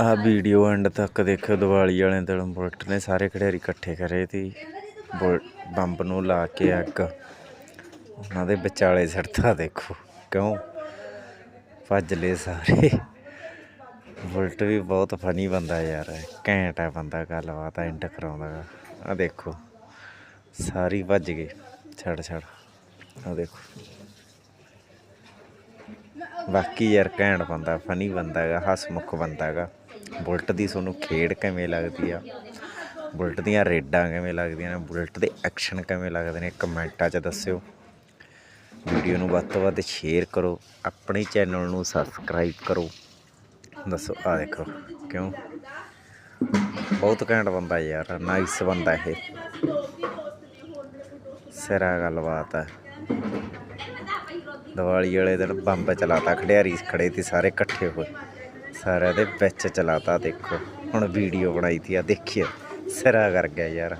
ਆ video and ਤੱਕ ਦੇਖਿਓ, ਦੀਵਾਲੀ ਵਾਲੇ ਦਿਨ ਬੁਲਟ ਨੇ ਸਾਰੇ ਖਿਡਾਰੀ ਇਕੱਠੇ ਕਰੇ ਤੀ ਬੁਲ, ਬੰਬ ਨੂੰ ਲਾ ਕੇ ਅੱਗ। ਉਹਨਾਂ ਦੇ ਵਿਚਾਲੇ ਸੜਤਾ ਦੇਖੋ, ਕਿਉਂ? ਭੱਜ ਲਏ ਸਾਰੇ। ਬੁਲਟ ਵੀ ਬਹੁਤ ਫਨੀ ਬੰਦਾ ਯਾਰ, ਘੈਂਟ ਹੈ ਬੰਦਾ ਗੱਲਬਾਤ ਐਂਡ ਕਰਾਉਂਦਾ। ਆ ਦੇਖੋ, ਸਾਰੀ ਭੱਜ ਗਏ ਛੜ ਛੜ। ਆ ਦੇਖੋ। ਬਾਕੀ ਯਾਰ ਘੈਂਟ ਬੰਦਾ ਫਨੀ ਬੰਦਾ ਹੈਗਾ, ਹਸਮੁਖ ਬੰਦਾ ਹੈਗਾ। ਬੁਲਟ ਦੀ ਤੁਹਾਨੂੰ ਖੇਡ ਕਿਵੇਂ ਲੱਗਦੀ ਆ? ਬੁਲਟ ਦੀਆਂ ਰੇਡਾਂ ਕਿਵੇਂ ਲੱਗਦੀਆਂ ਨੇ? ਬੁਲਟ ਦੇ ਐਕਸ਼ਨ ਕਿਵੇਂ ਲੱਗਦੇ ਨੇ? ਕਮੈਂਟਾਂ 'ਚ ਦੱਸਿਓ। ਵੀਡੀਓ ਨੂੰ ਵੱਧ ਤੋਂ ਵੱਧ ਸ਼ੇਅਰ ਕਰੋ। ਆਪਣੇ ਚੈਨਲ ਨੂੰ ਸਬਸਕ੍ਰਾਈਬ ਕਰੋ। ਦੱਸੋ ਆ ਦੇਖੋ, ਕਿਉਂ? ਬਹੁਤ ਘੈਂਟ ਬੰਦਾ ਯਾਰ ਨਾਈਸ ਬੰਦਾ ਇਹ। ਸਿਰਾ ਗੱਲਬਾਤ ਹੈ ਦੀਵਾਲੀ ਵਾਲੇ ਦਿਨ ਬੰਬ ਚਲਾਤਾ ਖੜਿਆਰੀ ਖੜੇ ਤੇ ਸਾਰੇ ਇਕੱਠੇ ਹੋਏ। ਸਾਰਿਆਂ ਦੇ ਵਿੱਚ ਚਲਾਤਾ, ਦੇਖੋ। ਹੁਣ ਵੀਡੀਓ ਬਣਾਈ ਤੀ ਆ ਦੇਖਿਓ ਸਿਰਾ ਕਰ ਗਿਆ ਯਾਰ।